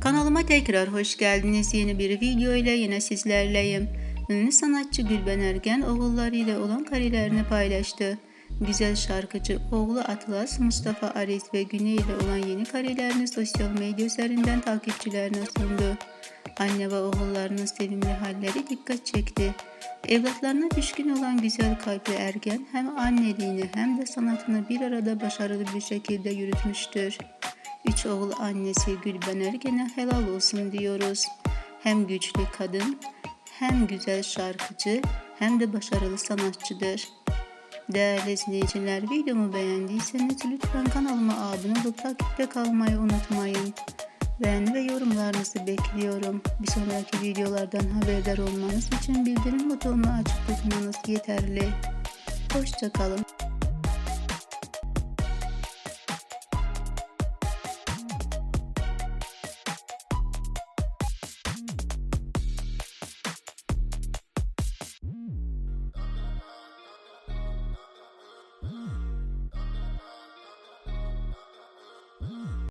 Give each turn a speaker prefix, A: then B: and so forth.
A: Kanalıma tekrar hoş geldiniz. Yeni bir video ile yine sizlerleyim. Ünlü sanatçı Gülben Ergen oğullarıyla olan karelerini paylaştı. Güzel şarkıcı oğlu Atlas, Mustafa Aris ve Güney ile olan yeni karelerini sosyal medya üzerinden takipçilerine sundu. Anne ve oğullarının sevimli halleri dikkat çekti. Evlatlarına düşkün olan güzel kalpli Ergen hem anneliğini hem de sanatını bir arada başarılı bir şekilde yürütmüştür. Üç oğul annesi Gülben Ergen'e helal olsun diyoruz. Hem güçlü kadın, hem güzel şarkıcı, hem de başarılı sanatçıdır. Değerli izleyiciler videomu beğendiyseniz lütfen kanalıma abone olup takipte kalmayı unutmayın. Beğeni ve yorumlarınızı bekliyorum. Bir sonraki videolardan haberdar olmanız için bildirim butonunu açık tutmanız yeterli. Hoşçakalın.